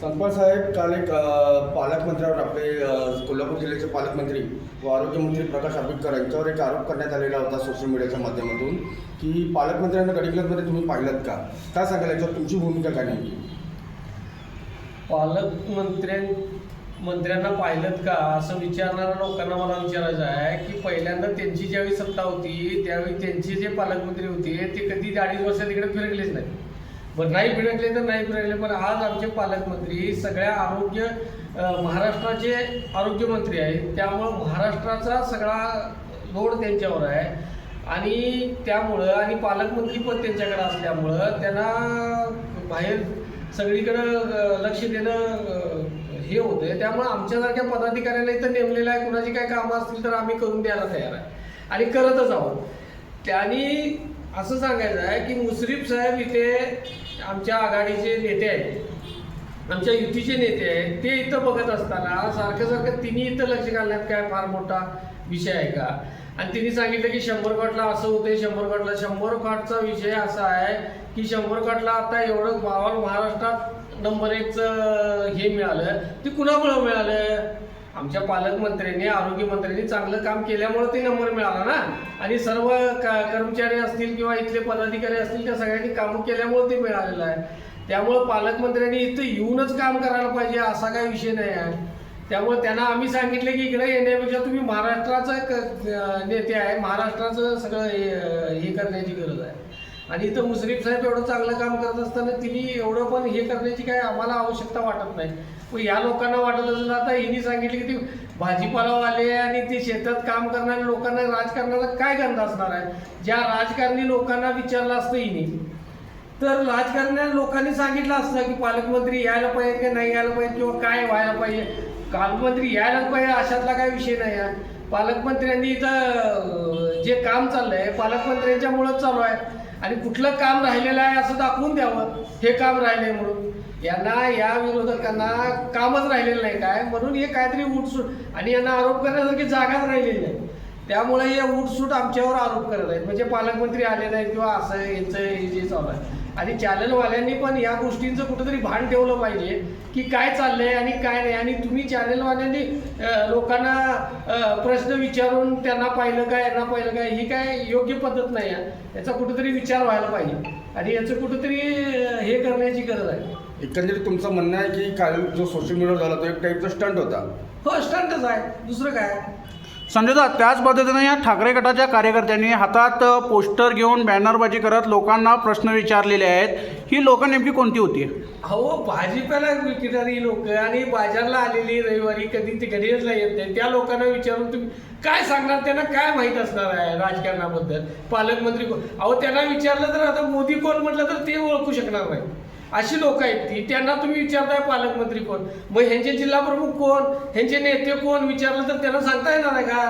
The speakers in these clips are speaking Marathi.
संपत साहेब काल एक पालकमंत्र्यावर आपले कोल्हापूर जिल्ह्याचे पालकमंत्री व आरोग्यमंत्री प्रकाश आंबेडकर यांच्यावर एक आरोप करण्यात आलेला होता सोशल मीडियाच्या माध्यमातून की पालकमंत्र्यांना गडिंग्लजमध्ये तुम्ही पाहिलात का? काय सांगाल याच्यावर तुमची भूमिका काय नेमकी? पालकमंत्र्यां मंत्र्यांना पाहिलं का? असं विचारणाऱ्या लोकांना मला विचारायचं आहे की पहिल्यांदा त्यांची ज्यावेळी सत्ता होती त्यावेळी त्यांचे जे पालकमंत्री होते ते कधी अडीच वर्ष तिकडे फिरकलेच नाही पण नाही भिडकले तर नाही भिडकले पण आज आमचे पालकमंत्री सगळ्या आरोग्य महाराष्ट्राचे आरोग्यमंत्री आहेत. त्यामुळं महाराष्ट्राचा सगळा लोड त्यांच्यावर आहे. आणि त्यामुळं आणि पालकमंत्री पण त्यांच्याकडे असल्यामुळं त्यांना बाहेर सगळीकडं लक्ष देणं हे हे आहे त्यामुळं आमच्यासारख्या पदाधिकाऱ्याला इथं नेमलेलं आहे. कुणाची काय कामं असतील तर आम्ही करून द्यायला तयार आहे. आणि करतच आहोत. त्यांनी असं सांगायचं आहे की मुश्रीफ साहेब इथे आमच्या आघाडीचे नेते आहेत. आमच्या युतीचे नेते आहेत. ते इथं बघत असताना सारखं सारखं तिन्ही इथं लक्ष घालण्यात काय फार मोठा विषय आहे का? आणि तिने सांगितलं की शंभर कॉटला असं होते शंभर कॉटला शंभर कॉटचा विषय असा आहे की शंभर कॉटला आता एवढं गावाला महाराष्ट्रात नंबर एकचं हे मिळालं. ते कुणामुळं मिळालं? आमच्या पालकमंत्र्यांनी आरोग्यमंत्र्यांनी चांगलं काम केल्यामुळे ते नंबर मिळाला ना. आणि सर्व का कर्मचारी असतील किंवा इथले पदाधिकारी असतील त्या सगळ्यांनी कामं केल्यामुळे ते मिळालेलं आहे. त्यामुळं पालकमंत्र्यांनी इथं येऊनच काम करायला पाहिजे असा काही विषय नाही आहे. त्यामुळे त्यांना आम्ही सांगितलं की इकडे येण्यापेक्षा तुम्ही महाराष्ट्राचं क- नेते आहे. महाराष्ट्राचं सगळं हे करण्याची गरज आहे. आणि इथं मुश्रीफ साहेब एवढं चांगलं काम करत असताना तिने एवढं पण हे करण्याची काय आम्हाला आवश्यकता वाटत नाही. पण या लोकांना वाटत असेल आता हिने सांगितलं की ती भाजीपालावाले आणि ते शेतात काम करणाऱ्या लोकांना राजकारणाचा काय गंध असणार आहे? ज्या राजकारणी लोकांना विचारलं असतं हिने तर राजकारण्या लोकांनी सांगितलं असतं की पालकमंत्री यायला पाहिजे की नाही यायला पाहिजे किंवा काय व्हायला पाहिजे. पालकमंत्री यायलाच पाहिजे अशातला काही विषय नाही आहे. पालकमंत्र्यांनी इथं जे काम चाललंय पालकमंत्र्यांच्यामुळंच चालू आहे. आणि कुठलं काम राहिलेलं आहे असं दाखवून द्यावं. हे काम राहिले म्हणून. यांना या विरोधकांना कामच राहिलेलं नाही काय? म्हणून हे काहीतरी उठसूट आणि यांना आरोप करण्यासारखी जागाच राहिलेली नाही. त्यामुळे हे उठसूट आमच्यावर आरोप करत आहेत. म्हणजे पालकमंत्री आले नाहीत किंवा असं यांचं हे जे चालू आहे. आणि चॅनलवाल्यांनी पण या गोष्टींचं कुठंतरी भान ठेवलं पाहिजे की काय चाललंय आणि काय नाही. आणि तुम्ही चॅनलवाल्यांनी लोकांना प्रश्न विचारून त्यांना पाहिलं काय यांना पाहिलं काय ही काय योग्य पद्धत नाही आहे. याचा कुठेतरी विचार व्हायला पाहिजे. आणि याचं कुठेतरी हे करण्याची गरज आहे. एकंदरीत तुमचं म्हणणं आहे की काल जो सोशल मीडियावर झाला तो एक टाईपचा स्टंट होता. हो स्टंटच आहे. दुसरं काय संजयदा त्याच पद्धतीने या ठाकरे गटाच्या कार्यकर्त्यांनी हातात पोस्टर घेऊन बॅनरबाजी करत लोकांना प्रश्न विचारलेले आहेत. ही लोक नेमकी कोणती होती? अहो भाजीपाला विकणारी लोक आणि बाजारला आलेली रविवारी कधी ते घडीला येत नाही त्या लोकांना विचारून तुम्ही काय सांगणार? त्यांना काय माहीत असणार आहे राजकारणाबद्दल? पालकमंत्री कोण अहो त्यांना विचारलं तर आता मोदी कोण म्हटलं तर ते ओळखू शकणार नाही अशी लोक आहेत ती. त्यांना तुम्ही विचारताय पालकमंत्री कोण? मग ह्यांचे जिल्हा प्रमुख कोण? ह्यांचे नेते कोण? विचारलं तर त्यांना सांगता येणार आहे का?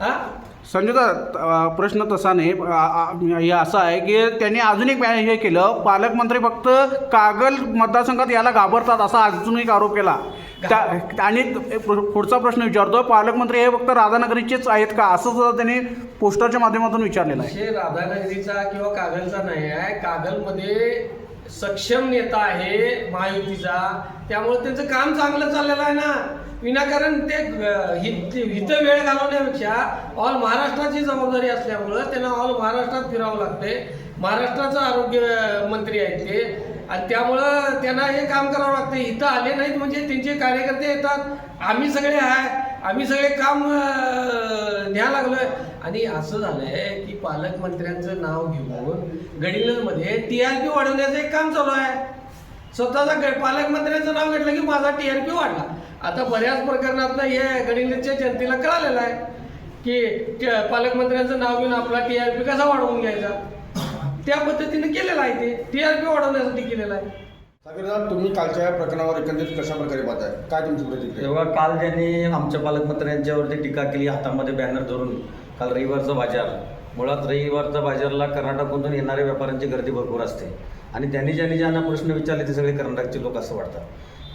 हा? संजयदा अ, प्रश्न तसा नाही. हे असं आहे की त्यांनी अजून एक हे केलं. पालकमंत्री फक्त कागल मतदारसंघात याला घाबरतात असा अजून एक आरोप केला. त्या आणि पुढचा प्रश्न विचारतो. पालकमंत्री हे फक्त राधानगरीचेच आहेत का? असं सुद्धा त्यांनी पोस्टरच्या माध्यमातून विचारलेलं आहे. राधानगरीचा किंवा कागलचा नाही आहे. कागलमध्ये सक्षम नेता आहे महायुतीचा. त्यामुळे त्यांचं काम चांगलं चाललेलं आहे ना. विनाकारण ते हित वेळ घालवण्यापेक्षा ऑल महाराष्ट्राची जबाबदारी असल्यामुळं त्यांना ऑल महाराष्ट्रात फिरावं लागते महाराष्ट्राचं आरोग्य मंत्री आहेत ते. आणि त्यामुळं त्यांना हे काम करावं लागतं. इथं आले नाहीत म्हणजे त्यांचे कार्यकर्ते येतात. आम्ही सगळे आहे. आम्ही सगळे काम अं, न्या लागलोय. आणि असं झालंय की पालकमंत्र्यांचं नाव घेऊन गडिल्लेजमध्ये टी आर पी वाढवण्याचं एक काम चालू आहे. स्वतःचा ग- पालकमंत्र्यांचं नाव घेतलं की माझा टी आर पी वाढला. आता बऱ्याच प्रकरणात हे गडिलच्या जनतेला कळालेलं आहे की पालकमंत्र्यांचं नाव घेऊन आपला टी आर पी कसा वाढवून घ्यायचा? त्या पद्धतीने केलेलं आहे ते. टीआरपी वाढवण्यासाठी केलेलं आहे. तुम्ही कालच्या या प्रकरणावर एकंदरीत कशा प्रकारे पाहताय? काय तुमची प्रतिक्रिया? तेव्हा काल त्यांनी आमच्या पालकमंत्र्यांच्यावरती टीका केली हातामध्ये बॅनर धरून काल रविवारचा बाजार. मुळात रविवारचा बाजारला कर्नाटकमधून येणाऱ्या व्यापाऱ्यांची गर्दी भरपूर असते. आणि त्यांनी ज्यांनी ज्यांना प्रश्न विचारले ते सगळे कर्नाटकचे लोक असं वाटतात.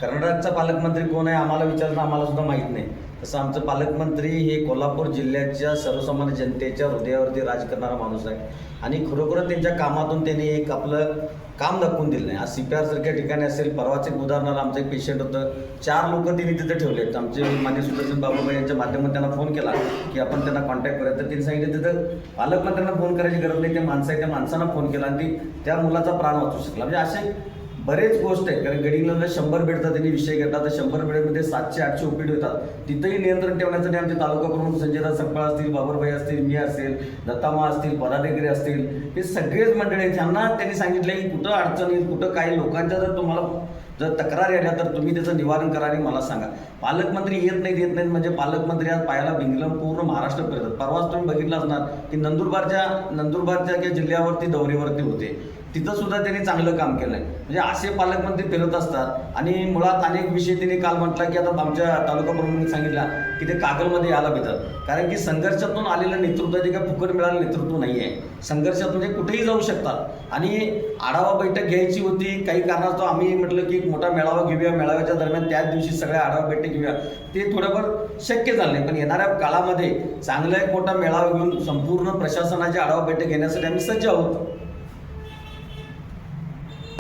कर्नाटकचा पालकमंत्री कोण आहे आम्हाला विचारणं आम्हाला सुद्धा माहीत नाही. तसं आमचं पालकमंत्री हे कोल्हापूर जिल्ह्याच्या सर्वसामान्य जनतेच्या हृदयावरती राज करणारा माणूस आहे. आणि खरोखर त्यांच्या कामातून त्यांनी एक आपलं काम दाखवून दिलं नाही. आज सी पी आर सारख्या ठिकाणी असेल परवाच एक उदाहरणार्थ आमचं एक पेशंट होतं. चार लोक त्यांनी तिथे आहेत. आमचे मान्य सुदर्शन बाबूबाई यांच्या माध्यमातून त्यांना फोन केला की आपण त्यांना कॉन्टॅक्ट करूया. तर त्यांनी सांगितलं तिथं पालकमंत्र्यांना फोन करायची गरज नाही. त्या माणसं आहे त्या माणसांना फोन केला आणि ती त्या मुलाचा प्राण वाचू शकला. म्हणजे असे बरेच गोष्ट आहे. कारण गडिंगला शंभर बेडचा त्यांनी विषय घेतला. तर शंभर बेडमध्ये सातशे आठशे ओपीडी होतात. तिथंही नियंत्रण ठेवण्यासाठी आमचे तालुका प्रमुख संजयदा सकपाळ असतील बाबरभाई असतील मी असेल दत्तामा असतील पदाधिकारी असतील हे सगळेच मंडळी आहेत. त्यांना त्यांनी सांगितलं की कुठं अडचण येईल कुठं काही लोकांच्या जर तुम्हाला जर तक्रार आल्या तर तुम्ही त्याचं निवारण करा आणि मला सांगा. पालकमंत्री येत नाहीत येत नाहीत म्हणजे पालकमंत्री आज पायाला भिंगलं पूर्ण महाराष्ट्र फिरतात. परवाच तुम्ही बघितलं असणार की नंदुरबारच्या नंदुरबारच्या ज्या जिल्ह्यावरती दौऱ्यावरती होते. तिथं सुद्धा त्यांनी चांगलं काम केलं आहे म्हणजे असे पालकमंत्री फिरत असतात. आणि मुळात अनेक विषय त्यांनी काल म्हटला की आता आमच्या तालुका प्रमुखांनी सांगितला की ते कागलमध्ये यायला भेटतात. कारण की संघर्षातून आलेलं नेतृत्व जे काय फुकट मिळालं नेतृत्व नाही आहे संघर्षातून ते कुठेही जाऊ शकतात. आणि आढावा बैठक घ्यायची होती. काही कारणास्तव आम्ही म्हटलं की एक मोठा मेळावा घेऊया. मेळाव्याच्या दरम्यान त्याच दिवशी सगळ्या आढावा बैठक घेऊया. ते थोडंफार शक्य झालं नाही. पण येणाऱ्या काळामध्ये चांगला एक मोठा मेळावा घेऊन संपूर्ण प्रशासनाची आढावा बैठक घेण्यासाठी आम्ही सज्ज आहोत.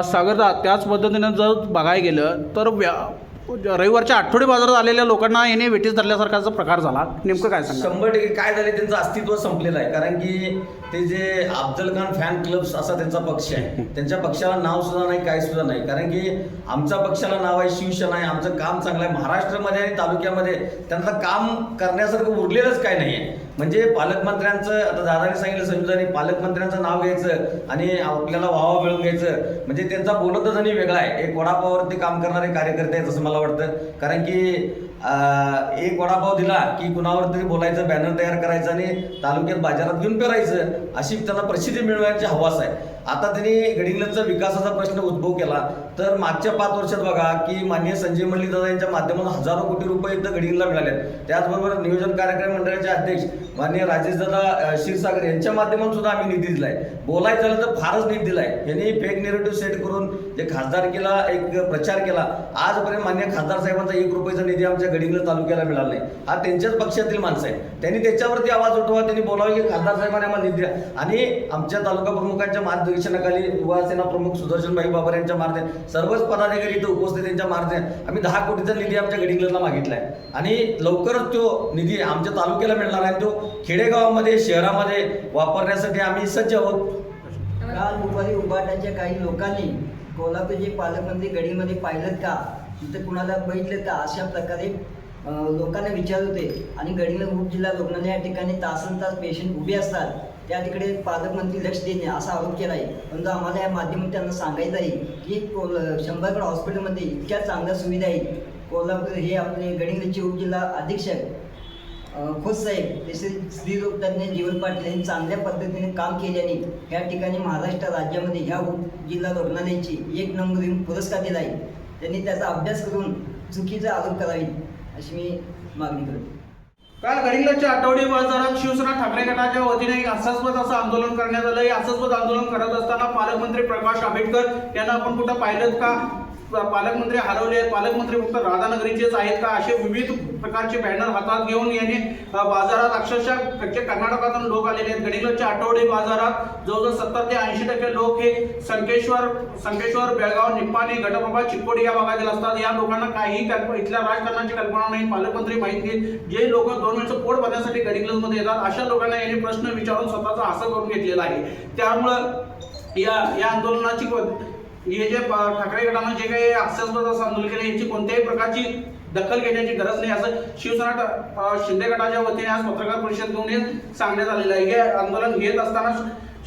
सागरदा त्याच पद्धतीनं जर बघायला गेलं तर व्या रविवारच्या आठवडे बाजारात आलेल्या लोकांना याने वेटीस धरल्यासारखाचा प्रकार झाला. नेमकं काय सांगा शंभर टक्के काय झाले त्यांचं अस्तित्व संपलेलं आहे. कारण की ते जे अफजल खान फॅन क्लब्स असा त्यांचा पक्ष आहे. त्यांच्या पक्षाला नाव सुद्धा नाही काय सुद्धा नाही. कारण की आमच्या पक्षाला नाव आहे शिवसेना आहे आमचं काम चांगलं आहे. महाराष्ट्रामध्ये आणि तालुक्यामध्ये त्यांचं काम करण्यासारखं उरलेलंच काय नाही आहे म्हणजे पालकमंत्र्यांचं आता दादाने सांगितलं संयुजाने पालकमंत्र्यांचं नाव घ्यायचं आणि आपल्याला व्हावा मिळून घ्यायचं. म्हणजे त्यांचा बोलतच आणि वेगळा आहे. एक वडापावरती काम करणारे कार्यकर्ते आहेत असं मला वाटतं. कारण की एक वडापाव दिला की कुणावर तरी बोलायचं बॅनर तयार करायचं आणि तालुक्यात बाजारात घेऊन पेरायचं अशी त्यांना प्रसिद्धी मिळवायची हवास आहे. आता त्यांनी गडिंग्लजचा विकासाचा प्रश्न उद्भव केला. तर मागच्या पाच वर्षात बघा की माननीय संजय मंडलिक दादा यांच्या माध्यमातून हजारो कोटी रुपये इथं गडिंगला मिळाले. त्याचबरोबर नियोजन कार्यक्रम मंडळाचे अध्यक्ष माननीय राजेश दादा क्षीरसागर यांच्या माध्यमातून सुद्धा आम्ही निधी दिलाय. बोलायचं झालं तर फारच निधी दिलाय. यांनी फेक निरेटिव्ह सेट करून जे खासदारकीला एक प्रचार केला आजपर्यंत मान्य खासदार साहेबांचा एक रुपयाचा निधी आमच्या गडिंग्लज तालुक्याला मिळाला नाही. हा त्यांच्याच पक्षातील माणसं आहे त्यांनी त्याच्यावरती आवाज उठवा त्यांनी बोलावं की खासदार साहेबांनी आम्हाला निधी द्या. आणि आमच्या तालुका प्रमुखांच्या मार्गदर्शनाखाली युवासेना प्रमुख सुदर्शनभाई बाबर यांच्या मार्गे सर्वच पदाधिकारी इथं उपस्थित त्यांच्या मार्गे आम्ही दहा कोटीचा निधी आमच्या गडींगला मागितला आहे आणि लवकरच तो निधी आमच्या तालुक्याला मिळणार आहे. तो खेडेगावामध्ये शहरामध्ये वापरण्यासाठी आम्ही सज्ज आहोत. काल दुपारी उभाटाच्या काही लोकांनी कोल्हापूरचे पालकमंत्री गडीमध्ये पाहिलं का? तिथं कुणाला बघितलं का? अशा प्रकारे लोकांना विचारत होते. आणि गडीला उपजिल्हा रुग्णालय या ठिकाणी तासन तास पेशंट उभे असतात. त्या तिकडे पालकमंत्री लक्ष देत नाही असा आरोप केला आहे परंतु आम्हाला या माध्यमातून त्यांना सांगायचं आहे की कोल शंभरगड हॉस्पिटलमध्ये इतक्या चांगल्या सुविधा आहेत. कोल्हापूर हे आपले गडिंगलचे उपजिल्हा अधीक्षक खोत साहेब तसेच स्त्रीरोग जीवन पाटील यांनी चांगल्या पद्धतीने काम केल्याने या ठिकाणी महाराष्ट्र राज्यामध्ये ह्या जिल्हा रुग्णालयाची एक नंबर येऊन पुरस्कार दिला आहे. त्यांनी त्याचा अभ्यास करून चुकीचा आरोप करावी अशी मी मागणी करतो. काल गडिंगलजच्या आठवडी बाजारात शिवसेना ठाकरे गटाच्या वतीने एक हास्यास्पद असं आंदोलन करण्यात आलं. हे हास्यास्पद आंदोलन करत असताना पालकमंत्री प्रकाश आंबेडकर यांना आपण कुठं पाहिलं का? पालकमंत्री हरवले आहेत. पालकमंत्री फक्त राधानगरीचेच आहेत का? असे विविध प्रकारचे बॅनर हातात घेऊन याने बाजारात अक्षरशः कच्चे कर्नाटकातून लोक आलेले आहेत. गडिंगलजच्या आठवडे बाजारात जवळजवळ सत्तर ते ऐंशी टक्के लोक हे संकेश्वर संकेश्वर बेळगाव निप्पाणी गटबाबा चिकोडी या भागातील असतात. या लोकांना काही कल्पना इथल्या राजकारणाची कल्पना नाही. पालकमंत्री माहिती जे लोक दोन पोट भरण्यासाठी गडिंगलजमध्ये येतात अशा लोकांना याने प्रश्न विचारून स्वतःचा असं करून घेतलेला आहे. त्यामुळं या या आंदोलनाची हे जे ठाकरे गटानं जे काही हास्यास्पद असं आंदोलन केलं याची कोणत्याही प्रकारची दखल घेण्याची गरज नाही. असं शिवसेना शिंदे गटाच्या वतीने आज पत्रकार परिषद घेऊन हे सांगण्यात आलेलं आहे. हे आंदोलन घेत असताना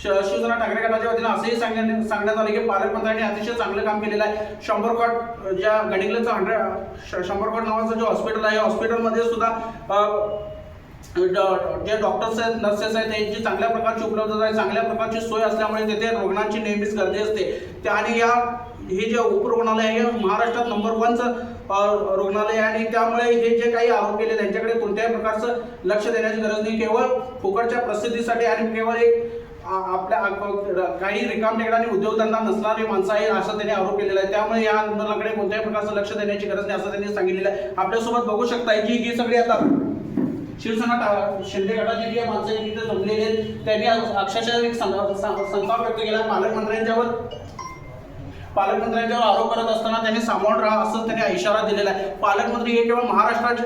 श- शिवसेना ठाकरे गटाच्या वतीने असंही सांगण्यात सांगण्यात आलं की पालकमंत्र्यांनी अतिशय चांगलं काम केलेलं आहे. शंभर कोट ज्या गडिंगलचं हंड्रेड शंभर कोट नावाचं जे हॉस्पिटल आहे हॉस्पिटलमध्ये सुद्धा Uh, जे डॉक्टर्स आहेत नर्सेस आहेत त्यांची चांगल्या प्रकारची उपलब्धता आहे चांगल्या प्रकारची सोय असल्यामुळे तेथे रुग्णांची नेहमीच गर्दी असते. त्या आणि या हे जे उपरुग्णालय आहे हे महाराष्ट्रात नंबर वनचं रुग्णालय आहे आणि त्यामुळे हे जे काही आरोप केले त्यांच्याकडे कोणत्याही प्रकारचं लक्ष देण्याची गरज नाही. केवळ फुकटच्या प्रसिद्धीसाठी आणि केवळ एक आपल्या काही रिकाम टेकडाने उद्योगधंदा नसणारी माणसं आहे असं त्यांनी आरोप केलेला आहे. त्यामुळे या आंदोलनाकडे कोणत्याही प्रकारचं लक्ष देण्याची गरज नाही असं त्यांनी सांगितलेलं आहे. आपल्यासोबत बघू शकताय की ही सगळी आता शिवसेना टा- शिंदे गटाची जी माणसं तिथे जमलेली आहेत त्यांनी अक्षरशः एक सं- संताप व्यक्त केला. पालकमंत्र्यांच्यावर पालकमंत्र्यांच्यावर आरोप करत असताना त्यांनी सामोरं राहा असं त्यांनी इशारा दिलेला आहे. पालकमंत्री हे केवळ महाराष्ट्राचे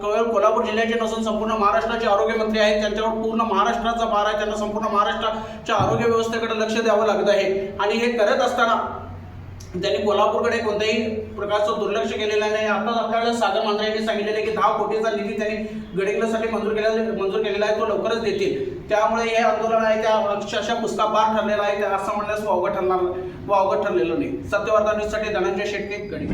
केवळ कोल्हापूर जिल्ह्याचे नसून संपूर्ण महाराष्ट्राचे आरोग्यमंत्री आहेत. त्यांच्यावर पूर्ण महाराष्ट्राचा भार आहे. त्यांना संपूर्ण महाराष्ट्राच्या आरोग्य व्यवस्थेकडे लक्ष द्यावं लागत आहे. आणि हे करत असताना त्यांनी कोल्हापूरकडे कोणत्याही प्रकारचं दुर्लक्ष केलेलं नाही. आताच आपल्याला सागर मांजरे यांनी सांगितलेलं आहे की दहा कोटीचा निधी त्यांनी गडिंगलासाठी मंजूर केला मंजूर केलेला आहे तो लवकरच देतील. त्यामुळे हे आंदोलन आहे त्या अक्षरशः पुस्ता पार ठरलेला आहे. त्या असं म्हणण्यास वावगं ठरणार वावगं ठरलेलं नाही. सत्यवार्ता न्यूजसाठी धनंजय शेटके गडी.